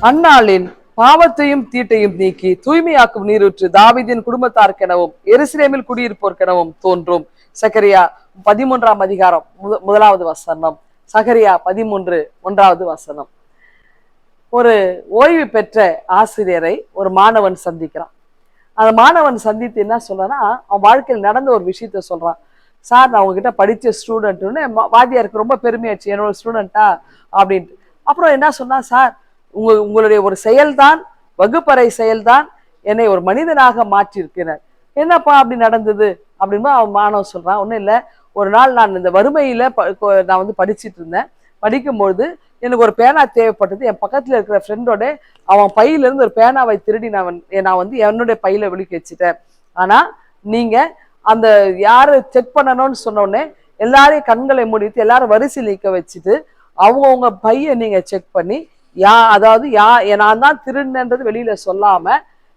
அந்நாளில் பாவத்தையும் தீட்டையும் நீக்கி தூய்மையாக்கும் நீரூற்று தாவிதின் குடும்பத்தார்க்கெனவும் எருசலேமில் குடியிருப்போர்க்கெனவும் தோன்றும். சகரியா பதிமூன்றாம் அதிகாரம் முத- முதலாவது வசனம். சகரியா பதிமூன்று ஒன்றாவது வசனம். ஒரு ஓய்வு பெற்ற ஆசிரியரை ஒரு மாணவன் சந்திக்கிறான். அந்த மாணவன் சந்தித்து என்ன சொல்றான்னா அவன் வாழ்க்கையில் நடந்த ஒரு விஷயத்த சொல்றான். சார் நான் உங்ககிட்ட படிச்ச ஸ்டூடெண்ட்னு வாத்தியாருக்கு ரொம்ப பெருமையாச்சு என்னோட ஸ்டூடெண்ட்டா அப்படின்ட்டு. அப்புறம் என்ன சொன்னா சார் உங்க உங்களுடைய ஒரு செயல்தான் வகுப்பறை செயல்தான் என்னை ஒரு மனிதனாக மாற்றியிருக்கிறார். என்னப்பா அப்படி நடந்தது? அப்படின்னு அவன் மாணவன் சொல்கிறான் ஒன்றும் இல்லை. ஒரு நாள் நான் இந்த வறுமையில் நான் வந்து படிச்சுட்டு இருந்தேன். படிக்கும்பொழுது எனக்கு ஒரு பேனா தேவைப்பட்டது. என் பக்கத்தில் இருக்கிற ஃப்ரெண்டோட அவன் பையிலேருந்து ஒரு பேனாவை திருடி நான் வந்து- நான் வந்து என்னுடைய பையில விழுக்க வச்சுட்டேன். ஆனால் நீங்கள் அந்த யார் செக் பண்ணணும்னு சொன்னோடனே எல்லாரையும் கண்களை மூடிட்டு எல்லாரும் வரிசையில் நிற்க வச்சுட்டு அவங்கவுங்க பையை நீங்கள் செக் பண்ணி யா அதாவது யா நான் தான் திருடினன்றது வெளியில சொல்லாம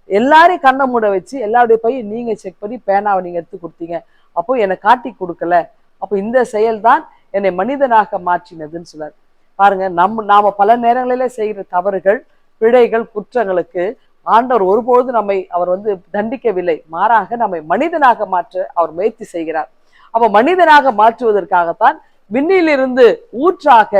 எல்லாரையும் கண்ணை மூட வச்சு எல்லாருடைய பையன் நீங்க செக் பண்ணி பேனாவை நீங்க எடுத்து கொடுத்தீங்க. அப்போ என்னை காட்டி கொடுக்கல. அப்போ இந்த செயல்தான் என்னை மனிதனாக மாற்றினதுன்னு சொன்னார். பாருங்க நம்ம நாம பல நேரங்களிலே செய்கிற தவறுகள் பிழைகள் குற்றங்களுக்கு ஆண்டவர் ஒருபொழுது நம்மை அவர் வந்து தண்டிக்கவில்லை. மாறாக நம்மை மனிதனாக மாற்ற அவர் முயற்சி செய்கிறார். அப்ப மனிதனாக மாற்றுவதற்காகத்தான் விண்ணிலிருந்து ஊற்றாக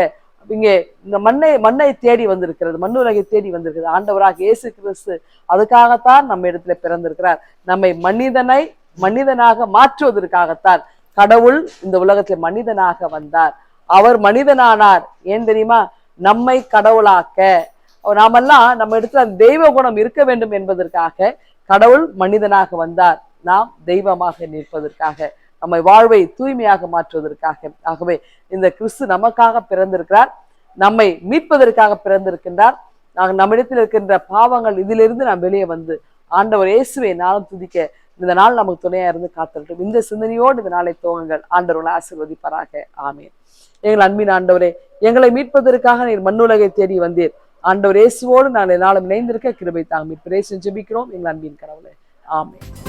இங்கே இந்த மண்ணை மண்ணை தேடி வந்திருக்கிறது மண்ணுலகை தேடி வந்திருக்கிறது. ஆண்டவராக இயேசு கிறிஸ்து அதுக்காகத்தான் நம்ம இடத்துல பிறந்திருக்கிறார். நம்மை மனிதனை மனிதனாக மாற்றுவதற்காகத்தான் கடவுள் இந்த உலகத்தில் மனிதனாக வந்தார். அவர் மனிதனானார். ஏன் தெரியுமா? நம்மை கடவுளாக்க. நாமெல்லாம் நம்ம இடத்துல அந்த தெய்வ குணம் இருக்க வேண்டும் என்பதற்காக கடவுள் மனிதனாக வந்தார். நாம் தெய்வமாக நிற்பதற்காக. நம்மை வாழ்வை தூய்மையாக மாற்றுவதற்காக. ஆகவே இந்த கிறிஸ்து நமக்காக பிறந்திருக்கிறார். நம்மை மீட்பதற்காக பிறந்திருக்கின்றார். நாங்கள் நம்மிடத்தில் இருக்கின்ற பாவங்கள் இதிலிருந்து நாம் வெளியே வந்து ஆண்டவர் இயேசுவை நாளும் துதிக்க இந்த நாள் நமக்கு துணையாக இருந்து காத்திருக்கும் இந்த சிந்தனையோடு இந்த நாளை துவங்குங்கள். ஆண்டவர்களை ஆசிர்வதிப்பாராக. ஆமீன். எங்கள் அன்பின் ஆண்டவரே எங்களை மீட்பதற்காக நீர் மண்ணுலகை தேடி வந்தீர். ஆண்டவர் இயேசுவோடு நான் நாளும் இணைந்திருக்க கிருபை தாங்க மீட்பரே ஜெபிக்கிறோம். எங்கள் அன்பின் கடவுளே ஆமென்.